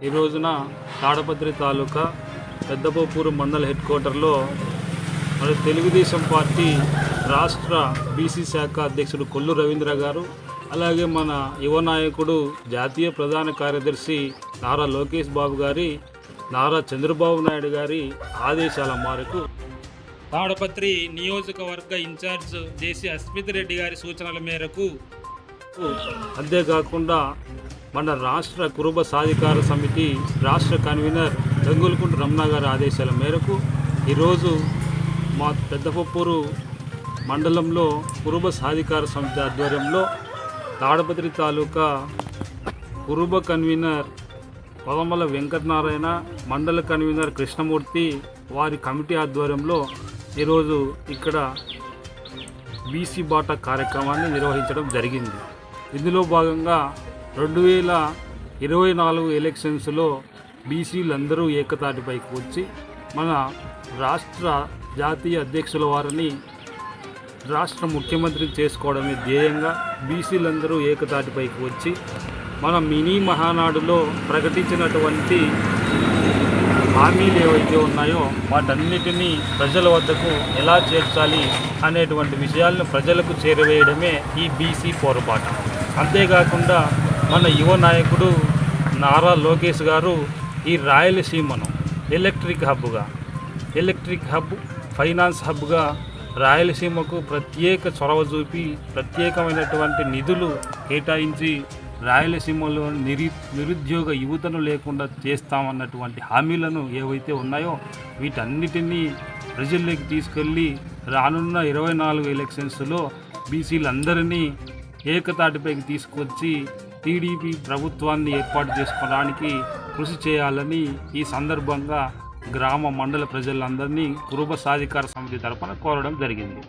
ఈ రోజున తాడపత్రి తాలూకా పెద్దపోపూరు మండల హెడ్ క్వార్టర్లో మరి తెలుగుదేశం పార్టీ రాష్ట్ర బీసీ శాఖ అధ్యక్షుడు కొల్లు రవీంద్ర గారు అలాగే మన యువ నాయకుడు జాతీయ ప్రధాన కార్యదర్శి నారా లోకేష్ బాబు గారి నారా చంద్రబాబు నాయుడు గారి ఆదేశాల మేరకు తాడపత్రి నియోజకవర్గ ఇన్ఛార్జ్ జేసీ అస్మిత్ రెడ్డి గారి సూచనల మేరకు అంతేకాకుండా మన రాష్ట్ర కురుబ సాధికార సమితి రాష్ట్ర కన్వీనర్ గంగులకుంట రమణ గారి ఆదేశాల మేరకు ఈరోజు మా పెద్దపప్పూరు మండలంలో కురుబ సాధికార సమితి ఆధ్వర్యంలో తాడపత్రి తాలూకా కురుబ కన్వీనర్ పొదమల వెంకటనారాయణ మండల కన్వీనర్ కృష్ణమూర్తి వారి కమిటీ ఆధ్వర్యంలో ఈరోజు ఇక్కడ బీసీ బాట కార్యక్రమాన్ని నిర్వహించడం జరిగింది. ఇందులో భాగంగా రెండు వేల ఇరవై నాలుగు ఎలక్షన్స్లో బీసీలందరూ ఏకతాటిపైకి వచ్చి మన రాష్ట్ర జాతీయ అధ్యక్షుల వారిని రాష్ట్ర ముఖ్యమంత్రి చేసుకోవడమే ధ్యేయంగా బీసీలందరూ ఏకతాటిపైకి వచ్చి మన మినీ మహానాడులో ప్రకటించినటువంటి హామీలు ఏవైతే ఉన్నాయో వాటన్నిటినీ ప్రజల వద్దకు ఎలా చేర్చాలి అనేటువంటి విషయాలను ప్రజలకు చేరవేయడమే ఈ బీసీ పొరపాటు. అంతేకాకుండా మన యువ నాయకుడు నారా లోకేష్ గారు ఈ రాయలసీమను ఎలక్ట్రిక్ హబ్గా ఎలక్ట్రిక్ హబ్ ఫైనాన్స్ హబ్గా రాయలసీమకు ప్రత్యేక చొరవ చూపి ప్రత్యేకమైనటువంటి నిధులు కేటాయించి రాయలసీమలో నిరు నిరుద్యోగ యువతను లేకుండా చేస్తామన్నటువంటి హామీలను ఏవైతే ఉన్నాయో వీటన్నిటినీ ప్రజల్లోకి తీసుకెళ్ళి రానున్న ఇరవై నాలుగు ఎలక్షన్స్లో బీసీలందరినీ ఏకతాటిపైకి తీసుకొచ్చి టీడీపీ ప్రభుత్వాన్ని ఏర్పాటు చేసుకోవడానికి కృషి చేయాలని ఈ సందర్భంగా గ్రామ మండల ప్రజలందరినీ కురుబ సాధికార సమితి తరఫున కోరడం జరిగింది.